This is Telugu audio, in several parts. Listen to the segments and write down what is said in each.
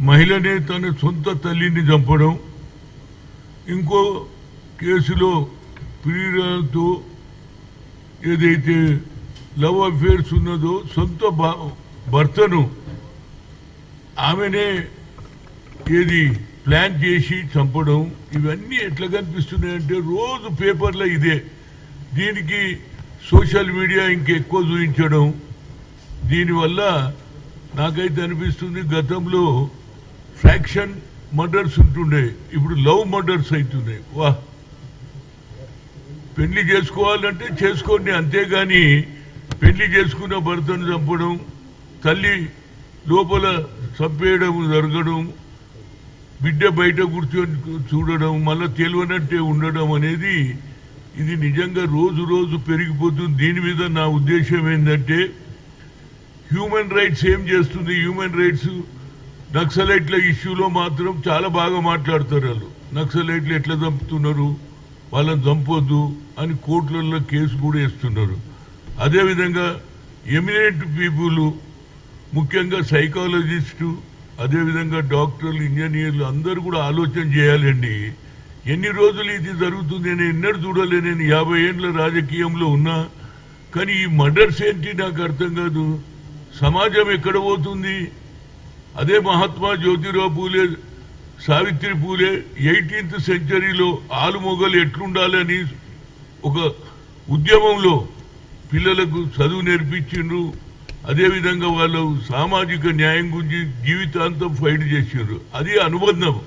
మహిళనే తన సొంత తల్లిని చంపడం ఇంకో కేసులో ప్రియులతో ఏదైతే లవ్ అఫేర్స్ ఉన్నదో సొంత భర్తను ఆమెనే ఏది ప్లాన్ చేసి చంపడం ఇవన్నీ ఎట్లా కనిపిస్తున్నాయంటే రోజు పేపర్లో ఇదే. దీనికి సోషల్ మీడియా ఇంకెక్కువ చూపించడం దీనివల్ల నాకైతే అనిపిస్తుంది గతంలో ఫ్రాక్షన్ మర్డర్స్ ఉంటుండే. ఇప్పుడు లవ్ మర్డర్స్ అవుతున్నాయి వా పెళ్ళి చేసుకోవాలంటే చేసుకోండి అంతేగాని పెళ్ళి చేసుకున్న భర్తను చంపడం తల్లి లోపల చంపేయడం జరగడం బిడ్డ బయట కూర్చొని చూడడం మళ్ళీ తెలియనట్టే ఉండడం అనేది ఇది నిజంగా రోజు రోజు పెరిగిపోతుంది. దీని మీద నా ఉద్దేశం ఏంటంటే హ్యూమన్ రైట్స్ ఏం చేస్తుంది? హ్యూమన్ రైట్స్ నక్సలైట్ల ఇష్యూలో మాత్రం చాలా బాగా మాట్లాడతారు వాళ్ళు. నక్సలైట్లు ఎట్లా చంపుతున్నారు? వాళ్ళని చంపొద్దు అని కోర్టులలో కేసు కూడా వేస్తున్నారు. అదేవిధంగా ఎమినెంట్ పీపుల్ ముఖ్యంగా సైకాలజిస్టు అదేవిధంగా డాక్టర్లు ఇంజనీర్లు అందరూ కూడా ఆలోచన చేయాలండి. ఎన్ని రోజులు ఇది జరుగుతుంది నేను ఎన్నడూ చూడలే నేను. యాభై ఏండ్ల రాజకీయంలో ఉన్నా. కానీ ఈ మర్డర్స్ ఏంటి నాకు అర్థం కాదు. సమాజం ఎక్కడ పోతుంది? అదే మహాత్మా జ్యోతిరావు పూలే సావిత్రి పూలే ఎయిటీన్త్ సెంచరీలో ఆలుమొగలు ఎట్లుండాలని ఒక ఉద్యమంలో పిల్లలకు చదువు నేర్పించిండ్రు. అదేవిధంగా వాళ్ళు సామాజిక న్యాయం గురించి జీవితాంతం ఫైట్ చేసిండ్రు. అది అనుబంధం.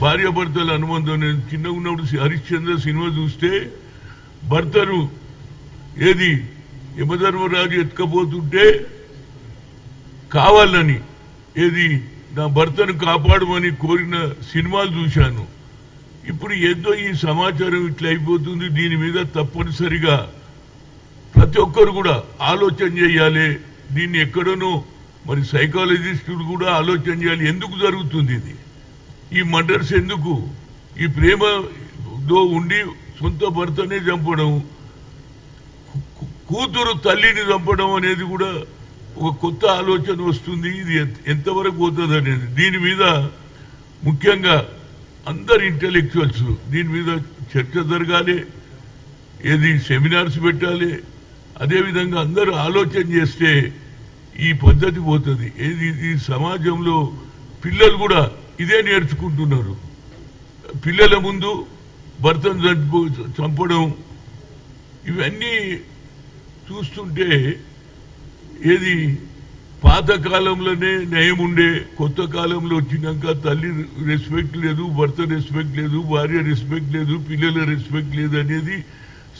భార్యాభర్తల అనుబంధం. నేను చిన్నగా ఉన్నప్పుడు హరిశ్చంద్ర సినిమా చూస్తే భర్తను ఏది? యమధర్మరాజు ఎత్తుకపోతుంటే కావాలని ఏది? నా భర్తను కాపాడమని కోరిన సినిమాలు చూశాను. ఇప్పుడు ఏదో ఈ సమాచారం ఇట్లా అయిపోతుంది. దీని మీద తప్పనిసరిగా ప్రతి ఒక్కరు కూడా ఆలోచన చేయాలి. దీన్ని ఎక్కడనో మరి సైకాలజిస్టులు కూడా ఆలోచన చేయాలి. ఎందుకు జరుగుతుంది ఇది? ఈ మర్డర్స్ ఎందుకు? ఈ ప్రేమలో ఉండి సొంత భర్తనే చంపడం కూతురు తల్లిని చంపడం అనేది కూడా ఒక కొత్త ఆలోచన వస్తుంది. ఇది ఎంతవరకు పోతుంది అనేది. దీని మీద ముఖ్యంగా అందరు ఇంటలెక్చువల్స్ దీని మీద చర్చ జరగాలి. ఏది సెమినార్స్ పెట్టాలి. అదేవిధంగా అందరూ ఆలోచన చేస్తే ఈ పద్ధతి పోతుంది. ఏది ఈ సమాజంలో పిల్లలు కూడా ఇదే నేర్చుకుంటున్నారు. పిల్లల ముందు భర్తను చంపడం ఇవన్నీ చూస్తుంటే ఏది? పాతకాలంలోనే నయం ఉండే కొత్త కాలంలో వచ్చినాక తల్లి రెస్పెక్ట్ లేదు భర్త రెస్పెక్ట్ లేదు భార్య రెస్పెక్ట్ లేదు పిల్లల రెస్పెక్ట్ లేదు అనేది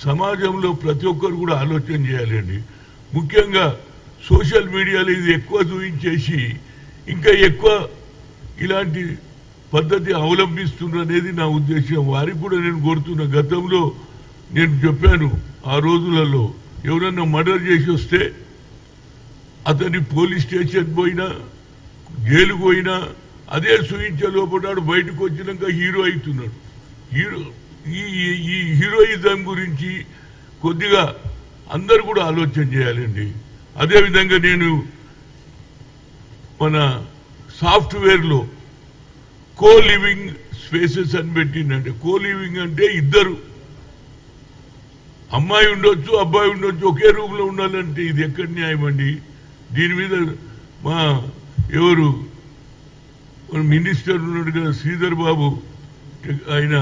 సమాజంలో ప్రతి ఒక్కరు కూడా ఆలోచన చేయాలండి. ముఖ్యంగా సోషల్ మీడియాలో ఇది ఎక్కువ చూపించేసి ఇంకా ఎక్కువ ఇలాంటి పద్ధతి అవలంబిస్తున్నారు అనేది నా ఉద్దేశం. వారికి కూడా నేను కోరుతున్న గతంలో నేను చెప్పాను ఆ రోజులలో ఎవరన్నా మర్డర్ చేసి వస్తే అతన్ని పోలీస్ స్టేషన్ పోయినా జైలు పోయినా అదే సూచించే లోపడాడు బయటకు వచ్చినాక హీరో అవుతున్నాడు. హీరో ఈ ఈ- హీరోయిజం గురించి కొద్దిగా అందరు కూడా ఆలోచన చేయాలండి. అదేవిధంగా నేను మన సాఫ్ట్వేర్లో కో లివింగ్ స్పేసెస్ అని పెట్టిందంటే కో లివింగ్ అంటే ఇద్దరు. అమ్మాయి ఉండొచ్చు అబ్బాయి ఉండొచ్చు ఒకే రూమ్లో ఉండాలంటే ఇది ఎక్కడ న్యాయం అండి దీని మీద మా ఎవరు? మన మినిస్టర్ ఉన్నాడు కదా శ్రీధర్ బాబు. ఆయన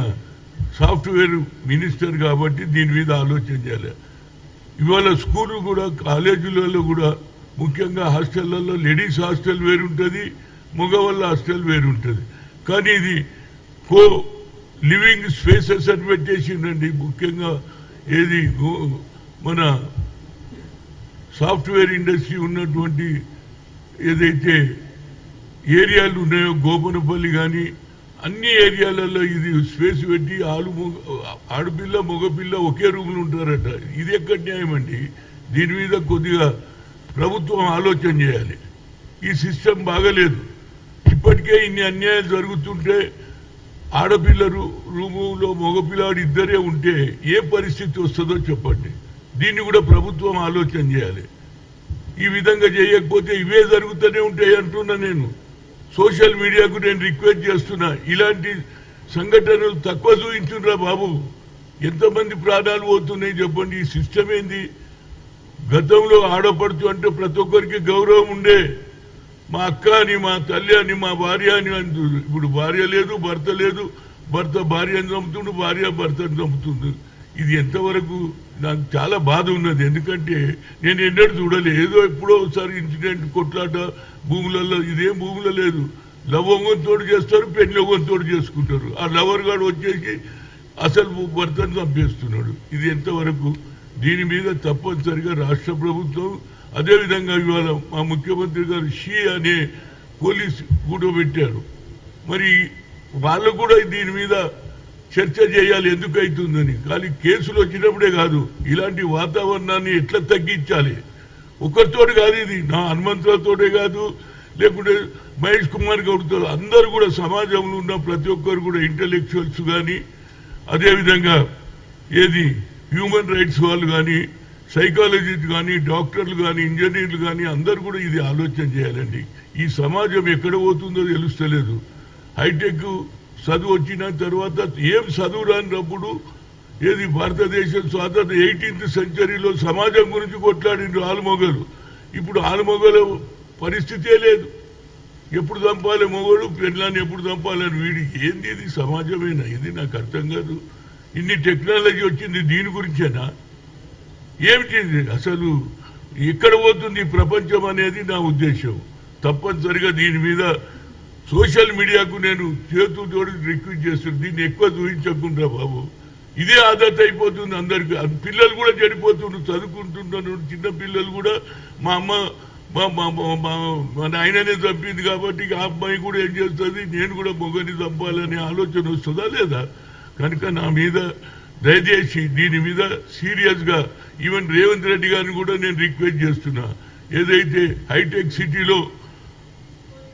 సాఫ్ట్వేర్ మినిస్టర్ కాబట్టి దీని మీద ఆలోచన చేయాలి. ఇవాళ స్కూల్ కూడా కాలేజీలలో కూడా ముఖ్యంగా హాస్టళ్ళలో లేడీస్ హాస్టల్ వేరుంటుంది మగవాళ్ళ హాస్టల్ వేరుంటుంది. కానీ ఇది కో లివింగ్ స్పేసెస్ అని పెట్టేసిందండి ముఖ్యంగా ఏది? మన సాఫ్ట్వేర్ ఇండస్ట్రీ ఉన్నటువంటి ఏదైతే ఏరియాలు ఉన్నాయో గోపనపల్లి కానీ అన్ని ఏరియాలలో ఇది స్పేస్ పెట్టి ఆలు ఆడపిల్ల మగపిల్ల ఒకే రూమ్లో ఉంటారట. ఇది ఎక్కడ న్యాయం అండి? దీని మీద కొద్దిగా ప్రభుత్వం ఆలోచన చేయాలి. ఈ సిస్టమ్ బాగలేదు. ఇప్పటికే ఇన్ని అన్యాయాలు జరుగుతుంటే ఆడపిల్ల రూ- రూములో మగపిల్లాడు ఇద్దరే ఉంటే ఏ పరిస్థితి వస్తుందో చెప్పండి. దీన్ని కూడా ప్రభుత్వం ఆలోచన చేయాలి. ఈ విధంగా చేయకపోతే ఇవే జరుగుతూనే ఉంటాయి అంటున్నా నేను. సోషల్ మీడియాకు నేను రిక్వెస్ట్ చేస్తున్నా ఇలాంటి సంఘటనలు తక్కువ చూపించురా బాబు. ఎంతమంది ప్రాణాలు పోతున్నాయి చెప్పండి ఈ సిస్టమ్ ఏంది? గతంలో ఆడపడుతూ అంటే ప్రతి ఒక్కరికి గౌరవం ఉండే మా అక్క అని మా తల్లి అని మా భార్య అని అంటుంది ఇప్పుడు భార్య లేదు భర్త లేదు. భర్త భార్యను చంపుతుండు భార్య భర్తను చంపుతుంది ఇది ఎంతవరకు నాకు చాలా బాధ ఉన్నది. ఎందుకంటే నేను ఎన్నడూ చూడలే. ఏదో ఎప్పుడో ఒకసారి ఇన్సిడెంట్ కొట్లాట భూములలో ఇదేం భూములో లేదు. లవంగంతోడు చేస్తారు పెళ్ళొంగంతోడు చేసుకుంటారు. ఆ లవర్ గాడు వచ్చేసి అసలు భర్తను చంపేస్తున్నాడు. ఇది ఎంతవరకు? దీని మీద తప్పనిసరిగా రాష్ట్ర ప్రభుత్వం అదేవిధంగా ఇవాళ మా ముఖ్యమంత్రి గారు షీ అనే పోలీస్ కూడబెట్టారు. మరి వాళ్ళు కూడా దీని మీద చర్చ చేయాలి ఎందుకు అవుతుందని? కానీ కేసులు వచ్చినప్పుడే కాదు ఇలాంటి వాతావరణాన్ని ఎట్లా తగ్గించాలి? ఒకరితోటి కాదు ఇది నా హనుమంతులతోటే కాదు లేకుంటే మహేష్ కుమార్ గౌడ్తో అందరూ కూడా సమాజంలో ఉన్న ప్రతి ఒక్కరు కూడా ఇంటలెక్చువల్స్ కానీ అదేవిధంగా ఏది హ్యూమన్ రైట్స్ వాళ్ళు కానీ సైకాలజిస్ట్ కానీ డాక్టర్లు కానీ ఇంజనీర్లు కానీ అందరూ కూడా ఇది ఆలోచన చేయాలండి. ఈ సమాజం ఎక్కడ పోతుందో తెలుస్తలేదు. హైటెక్ చదువు వచ్చిన తర్వాత ఏం చదువు రానప్పుడు ఏది భారతదేశం స్వాతంత్ర ఎయిటీన్త్ సెంచరీలో సమాజం గురించి కొట్లాడిండ్రు ఆలుమొగలు. ఇప్పుడు ఆలుమొగల పరిస్థితే లేదు. ఎప్పుడు చంపాలి మొగడు పెళ్ళాన్ని ఎప్పుడు చంపాలని వీడికి? ఏంది ఇది? సమాజమేనా? ఇది నాకు అర్థం కాదు. ఇన్ని టెక్నాలజీ వచ్చింది దీని గురించేనా? ఏమిటి అసలు ఎక్కడ పోతుంది ప్రపంచం అనేది నా ఉద్దేశం. తప్పనిసరిగా దీని మీద సోషల్ మీడియాకు నేను చేతులతో రిక్వెస్ట్ చేస్తున్నాను దీన్ని ఎక్కువ చూపించకుండా బాబు. ఇదే ఆదత్ అయిపోతుంది అందరికి. పిల్లలు కూడా చెడిపోతుండ్రు చదువుకుంటున్నారు చిన్న పిల్లలు కూడా మా అమ్మ మా మా మా- మా నాయననే చంపింది కాబట్టి ఆ అమ్మాయి కూడా ఏం చేస్తుంది? నేను కూడా మొగని చంపాలనే ఆలోచన వస్తుందా లేదా? కనుక నా మీద దయచేసి దీని మీద సీరియస్గా ఈవెన్ రేవంత్ రెడ్డి గారిని కూడా నేను రిక్వెస్ట్ చేస్తున్నా. ఏదైతే హైటెక్ సిటీలో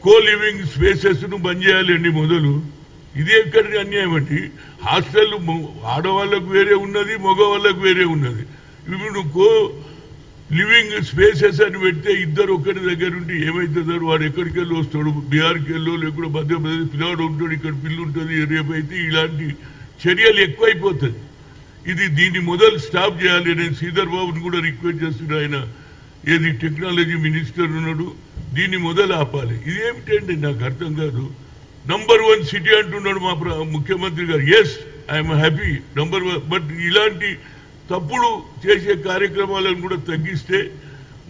కో లివింగ్ స్పేసెస్ను బంద్ చేయాలండి మొదలు. ఇది ఎక్కడి అన్యాయం అండి. హాస్టల్ ఆడవాళ్ళకు వేరే ఉన్నది మగవాళ్ళకు వేరే ఉన్నది. ఇప్పుడు కో లివింగ్ స్పేసెస్ అని పెడితే ఇద్దరు ఒక్కటి దగ్గర ఉంటే ఏమవుతుందో వాడు ఎక్కడికి వెళ్ళి వస్తాడు? బీహార్కి వెళ్ళో లేకుండా మధ్యప్రదేశ్ పిల్లవాడు ఉంటాడు ఇక్కడ పిల్లు ఉంటుంది రేపైతే ఇలాంటి చర్యలు ఎక్కువైపోతుంది ఇది దీన్ని మొదలు స్టాప్ చేయాలి నేను శ్రీధర్ బాబుని కూడా రిక్వెస్ట్ చేస్తున్నాను ఆయన. ఏది టెక్నాలజీ మినిస్టర్ ఉన్నాడు దీన్ని మొదలు ఆపాలి ఇదేమిటండి? నాకు అర్థం కాదు. నంబర్ వన్ సిటీ అంటున్నాడు మా ముఖ్యమంత్రి గారు. Yes I'm happy number one but ఇలాంటి తప్పుడు చేసే కార్యక్రమాలను కూడా తగ్గిస్తే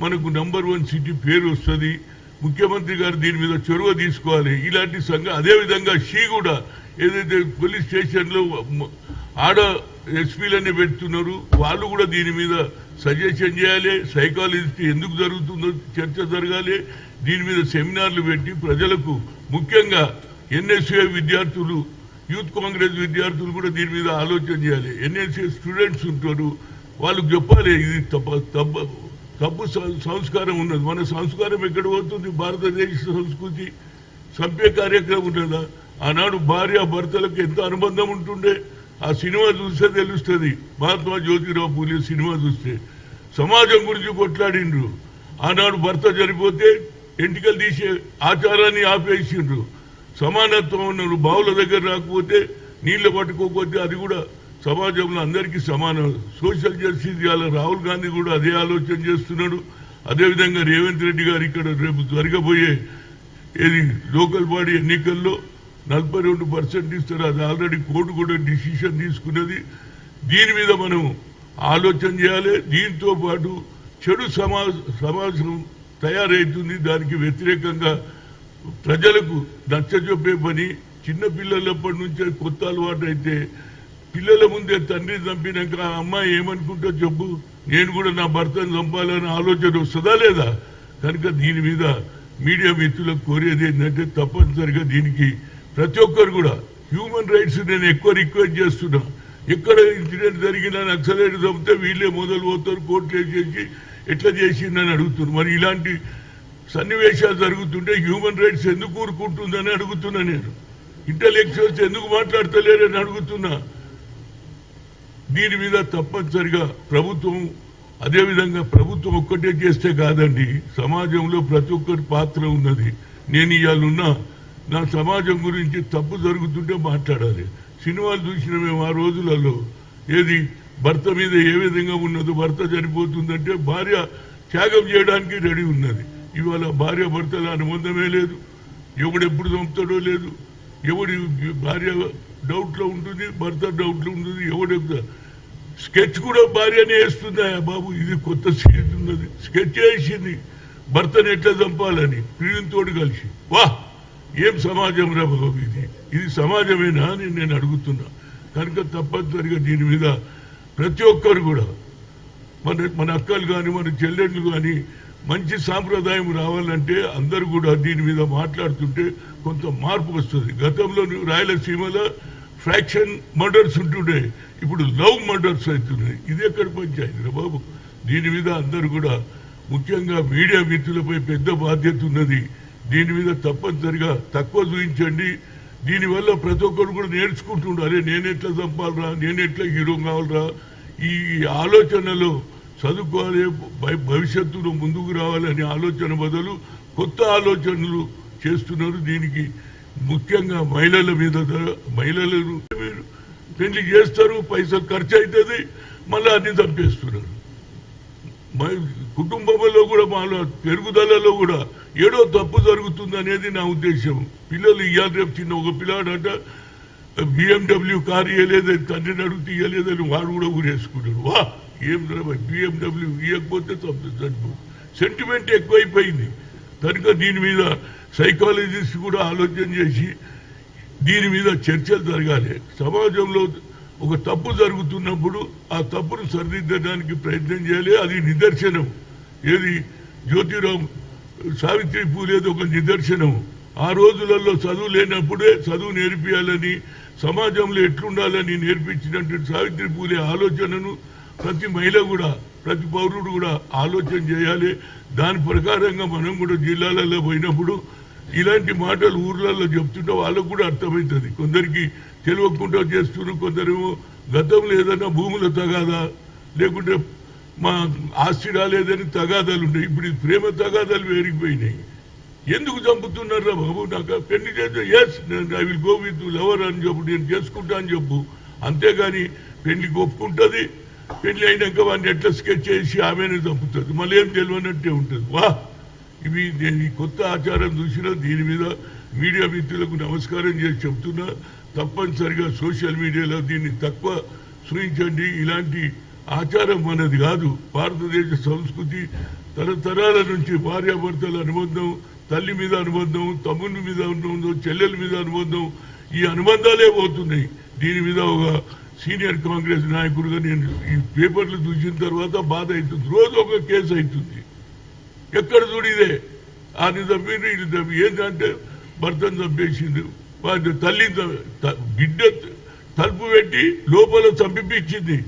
మనకు నంబర్ వన్ సిటీ పేరు వస్తుంది. ముఖ్యమంత్రి గారు దీని మీద చొరవ తీసుకోవాలి. ఇలాంటి సంఘ అదేవిధంగా షీ కూడా ఏదైతే పోలీస్ స్టేషన్లో ఆడ ఎస్పీలనే పెడుతున్నారు వాళ్ళు కూడా దీని మీద సజెషన్ చేయాలి సైకాలజిస్ట్ ఎందుకు జరుగుతుందో చర్చ జరగాలి దీని మీద సెమినార్లు పెట్టి ప్రజలకు ముఖ్యంగా ఎన్ఎస్ఏ విద్యార్థులు యూత్ కాంగ్రెస్ విద్యార్థులు కూడా దీని మీద ఆలోచన చేయాలి. ఎన్ఎస్ఏ స్టూడెంట్స్ ఉంటారు వాళ్ళకు చెప్పాలి ఇది తప్ప తప్ప తప్పు సంస్కారం ఉన్నది. మన సంస్కారం ఎక్కడ పోతుంది? భారతదేశ సంస్కృతి సభ్య కార్యక్రమం ఉన్నదా? ఆనాడు భార్య భర్తలకు ఎంత అనుబంధం ఉంటుండే? ఆ సినిమా చూస్తే తెలుస్తుంది. మహాత్మా జ్యోతిరావు పూలే సినిమా చూస్తే. సమాజం గురించి కొట్లాడిండ్రు. ఆనాడు భర్త చనిపోతే ఎంటికలు తీసే ఆచారాన్ని ఆపేసిండ్రు. సమానత్వం ఉన్నారు బావుల దగ్గర రాకపోతే నీళ్ళు పట్టుకోకపోతే అది కూడా సమాజంలో అందరికీ సమానం. సోషల్ జస్టిస్ ఇవాళ రాహుల్ గాంధీ కూడా అదే ఆలోచన చేస్తున్నాడు. అదేవిధంగా రేవంత్ రెడ్డి గారు ఇక్కడ రేపు జరగబోయే ఏది లోకల్ బాడీ ఎన్నికల్లో నలభై రెండు పర్సెంట్ ఇస్తారు. అది ఆల్రెడీ కోర్టు కూడా డిసిషన్ తీసుకున్నది. దీని మీద మనం ఆలోచన చేయాలి. దీంతో పాటు చెడు సమాజ సమాజం తయారవుతుంది దానికి వ్యతిరేకంగా ప్రజలకు నచ్చజొప్పే పని చిన్నపిల్లలప్పటి నుంచే కొత్త అలవాటు అయితే పిల్లల ముందే తండ్రి చంపినాక ఆ అమ్మాయి ఏమనుకుంటో చెప్పు? నేను కూడా నా భర్తను చంపాలని ఆలోచన వస్తుందా లేదా? కనుక దీని మీద మీడియా మిత్రులకు కోరేది ఏంటంటే తప్పనిసరిగా దీనికి ప్రతి ఒక్కరు కూడా హ్యూమన్ రైట్స్ నేను ఎక్కువ రిక్వెస్ట్ చేస్తున్నా. ఎక్కడ ఇన్సిడెంట్ జరిగినా నక్సలైట్ చంపితే వీళ్ళే మొదలు పోతారు కోర్టులు చేసి ఎట్లా చేసిందని అడుగుతున్నారు. మరి ఇలాంటి సన్నివేశాలు జరుగుతుంటే హ్యూమన్ రైట్స్ ఎందుకు ఊరుకుంటుందని అడుగుతున్నా నేను. ఇంటలెక్చువల్స్ ఎందుకు మాట్లాడతలేరని అడుగుతున్నా. దీని మీద తప్పనిసరిగా ప్రభుత్వం అదేవిధంగా ప్రభుత్వం ఒక్కటే చేస్తే కాదండి సమాజంలో ప్రతి ఒక్కరి పాత్ర ఉన్నది. నేను ఇవాళ ఉన్న నా సమాజం గురించి తప్పు జరుగుతుంటే మాట్లాడాలి. సినిమాలు చూసిన మేము ఆ రోజులలో ఏది భర్త మీద ఏ విధంగా ఉన్నదో భర్త చనిపోతుందంటే భార్య త్యాగం చేయడానికి రెడీ ఉన్నది. ఇవాళ భార్య భర్తల అనుబంధమే లేదు. ఎవడెప్పుడు చంపుతాడో లేదు. ఎవడి భార్య డౌట్లో ఉంటుంది భర్త డౌట్లో ఉంటుంది ఎవడు స్కెచ్ కూడా భార్యనే వేస్తుందా? బాబు ఇది కొత్త స్కెచ్ ఉన్నది. స్కెచ్ వేసింది. భర్తను ఎట్లా చంపాలని? ప్రియునితోడు కలిసి. వా! ఏం సమాజం రా బాబు ఇది? ఇది సమాజమేనా అని నేను అడుగుతున్నా. కనుక తప్పనిసరిగా దీని మీద ప్రతి ఒక్కరు కూడా మన మన అక్కలు కానీ మన చెల్లెళ్ళు కానీ మంచి సాంప్రదాయం రావాలంటే అందరూ కూడా దీని మీద మాట్లాడుతుంటే కొంత మార్పు వస్తుంది. గతంలో రాయలసీమలో ఫ్రాక్షన్ మర్డర్స్ ఉంటుండే. ఇప్పుడు లవ్ మర్డర్స్ అవుతున్నాయి. ఇది ఎక్కడ పంచాయతీ బాబు? దీని మీద అందరూ కూడా ముఖ్యంగా మీడియా మిత్రులపై పెద్ద బాధ్యత ఉన్నది దీని మీద తప్పనిసరిగా తక్కువ చూపించండి. దీనివల్ల ప్రతి ఒక్కరు కూడా నేర్చుకుంటుండ్రు అరే నేను ఎట్లా చంపాలరా? నేను ఎట్లా హీరో కావాలరా? ఈ ఆలోచనలో చదువుకోవాలి భవిష్యత్తులో ముందుకు రావాలనే ఆలోచన బదులు కొత్త ఆలోచనలు చేస్తున్నారు. దీనికి ముఖ్యంగా మహిళల మీద ద- మహిళలను పెళ్ళి చేస్తారు పైసలు ఖర్చు అవుతుంది మళ్ళీ అన్ని చంపేస్తున్నారు. కుటుంబంలో కూడా మాలో పెరుగుదలలో కూడా ఏడో తప్పు జరుగుతుంది అనేది నా ఉద్దేశం. పిల్లలు ఇయ్యాలి రేపు చిన్న ఒక పిల్లాడంట బిఎండబ్ల్యూ కారు ఇవ్వలేదని తండ్రిని అడుగుతూ ఇవ్వలేదని వాడు కూడా ఊరేసుకున్నాడు వా ఏం బిఎండబ్ల్యూ ఇవ్వకపోతే తప్పు చనిపో సెంటిమెంట్ ఎక్కువైపోయింది. కనుక దీని మీద సైకాలజిస్ట్ కూడా ఆలోచన చేసి దీని మీద చర్చలు జరగాలి. సమాజంలో ఒక తప్పు జరుగుతున్నప్పుడు ఆ తప్పును సరిదిద్దడానికి ప్రయత్నం చేయాలి. అది నిదర్శనం. ఏది? జ్యోతిరామ్ సావిత్రి పూలేదు ఒక నిదర్శనం. ఆ రోజులలో చదువు లేనప్పుడే చదువు నేర్పియాలని సమాజంలో ఎట్లుండాలని నేర్పించినటువంటి సావిత్రి పూలే ఆలోచనను ప్రతి మహిళ కూడా ప్రతి పౌరుడు కూడా ఆలోచన చేయాలి. దాని ప్రకారంగా మనం కూడా జిల్లాలలో పోయినప్పుడు ఇలాంటి మాటలు ఊర్లలో చెప్తుంటే వాళ్ళకు కూడా అర్థమవుతుంది. కొందరికి తెలియకుండా చేస్తున్నారు కొందరేమో గతంలో ఏదైనా భూముల తగాదా లేకుంటే మా ఆస్తి రాలేదని తగాదాలు ఉన్నాయి ఇప్పుడు ప్రేమ తగాదాలు వేరిగిపోయినాయి. ఎందుకు చంపుతున్నారా బాబు? నాకు పెళ్ళి చేస్తే ఎస్ నేను I will go with lover అని చెప్పు నేను చేసుకుంటా అని చెప్పు. అంతేగాని పెళ్ళి ఒప్పుకుంటుంది. పెళ్ళి అయినాక వాడిని ఎట్లా స్కెచ్ చేసి ఆమెనే చంపుతుంది. మళ్ళీ ఏం తెలియనట్టే ఉంటుంది. వా! ఇవి నేను ఈ కొత్త ఆచారం చూసినా దీని మీద మీడియా మిత్రులకు నమస్కారం చేసి చెప్తున్నా. తప్పనిసరిగా సోషల్ మీడియాలో దీన్ని తక్కువ సూచించండి. ఇలాంటి ఆచారం అనేది కాదు. భారతదేశ సంస్కృతి తరతరాల నుంచి భార్యాభర్తల అనుబంధం తల్లి మీద అనుబంధం తమ్ముని మీద అనుబంధం చెల్లెల మీద అనుబంధం ఈ అనుబంధాలే పోతున్నాయి. దీని మీద ఒక సీనియర్ కాంగ్రెస్ నాయకుడిగా నేను ఈ పేపర్లు చూసిన తర్వాత బాధ అవుతుంది. రోజు ఒక కేసు అవుతుంది. ఎక్కడ చూడిదే ఆయన తప్పింది ఇది తప్పి ఏంటంటే భర్తను చంపేసిండు. వాడి తల్లి బిడ్డ తలుపు పెట్టి లోపల చంపిపించింది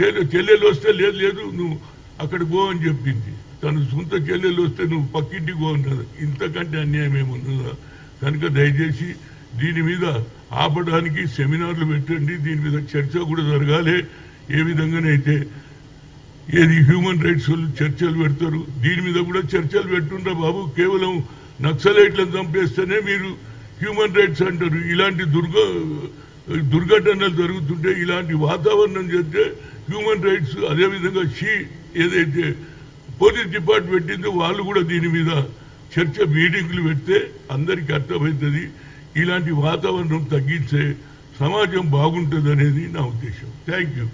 చెల్లెలు వస్తే లేదు లేదు నువ్వు అక్కడికి పో అని చెప్పింది. తన సొంత చెల్లెలు వస్తే నువ్వు పక్కింటికి పో అన్నది ఇంతకంటే అన్యాయం ఏమున్నదా కనుక దయచేసి దీని మీద ఆపడానికి సెమినార్లు పెట్టండి. దీని మీద చర్చ కూడా జరగాలి. ఏ విధంగానైతే ఏది హ్యూమన్ రైట్స్ చర్చలు పెడతారు దీని మీద కూడా చర్చలు పెట్టుండ్రా బాబు. కేవలం నక్సలైట్లను చంపేస్తేనే మీరు హ్యూమన్ రైట్స్ అంటారు. ఇలాంటి దుర్గ దుర్ఘటనలు జరుగుతుంటే ఇలాంటి వాతావరణం చేస్తే హ్యూమన్ రైట్స్ అదేవిధంగా షీ ఏదైతే పోలీస్ డిపార్ట్మెంట్ పెట్టిందో వాళ్ళు కూడా దీని మీద చర్చ మీటింగ్లు పెడితే అందరికీ అర్థమవుతుంది. ఇలాంటి వాతావరణం తగ్గించే సమాజం బాగుంటుంది అనేది నా ఉద్దేశం. థ్యాంక్ యూ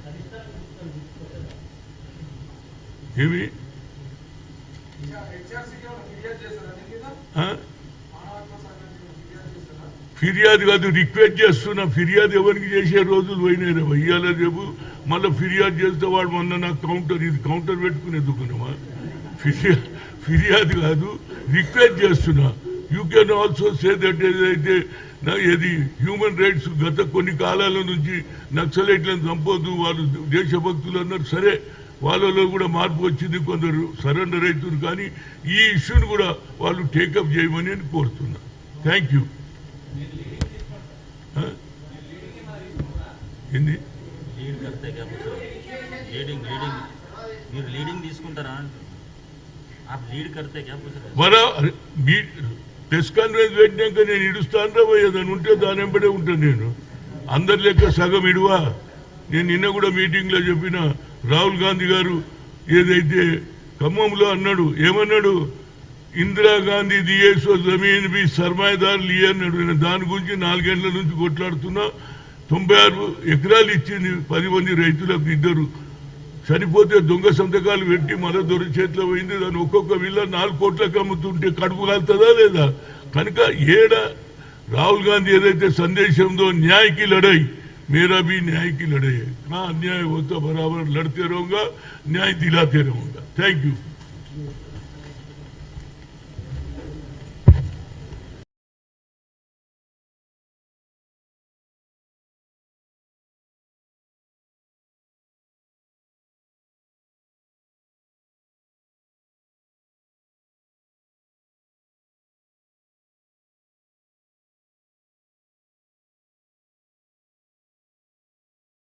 ఏమి? ఫిర్యాదు కాదు రిక్వెస్ట్ చేస్తున్నా. ఫిర్యాదు ఎవరికి చేసే రోజులు పోయినాయి ఇయ్యాల రేపు? మళ్ళీ ఫిర్యాదు చేస్తే వాడు మొన్న నాకు కౌంటర్ ఇది కౌంటర్ పెట్టుకునే దుకున్నామా ఫిర్యాదు ఫిర్యాదు కాదు రిక్వెస్ట్ చేస్తున్నా. You can also say that ఏదైతే నా హ్యూమన్ రైట్స్ గత కొన్ని కాలాల నుంచి నక్సలైట్లను చంపొద్దు వాళ్ళు దేశభక్తులు అన్నారు. సరే వాళ్ళలో కూడా మార్పు వచ్చింది కొందరు సరెండర్ అవుతున్నారు కానీ ఈ ఇష్యూని కూడా వాళ్ళు టేకప్ చేయమని నేను కోరుతున్నా. థ్యాంక్ యూ ఏంది? లీడ్ దొరుకుతాయి కాబట్టి లీడింగ్ లీడింగ్ మీరు లీడింగ్ తీసుకుంటారా आप ప్రెస్ కాన్ఫరెన్స్ పెట్టినాక నేను ఇడుస్తాను రా పోయి ఏదైనా ఉంటే దాని వెంబడే ఉంటాను నేను. అందరి లెక్క సగం ఇడువా? నేను నిన్న కూడా మీటింగ్లో చెప్పిన రాహుల్ గాంధీ గారు ఏదైతే ఖమ్మంలో అన్నాడు ఏమన్నాడు? ఇందిరాగాంధీ దియేసో జమీన్ బి సర్మాయదారులు ఇయ్యన్నాడు నేను దాని గురించి నాలుగేళ్ళ నుంచి కొట్లాడుతున్నా. తొంభై ఆరు ఎకరాలు ఇచ్చింది పది మంది రైతులకు ఇద్దరు చనిపోతే దొంగ సంతకాలు పెట్టి మరో దొరి చేతిలో పోయింది దాన్ని ఒక్కొక్క విల్ల నాలుగు కోట్లకు అమ్ముతుంటే కడుపు కాలుతుందా లేదా కనుక ఏడ రాహుల్ గాంధీ ఏదైతే సందేశంతో న్యాయకి లడాయి మేరా भी न्याय की लड़ाई है ना अन्याय होता बराबर लड़ते रहूंगा न्याय दिलाते रहूंगा थैंक यू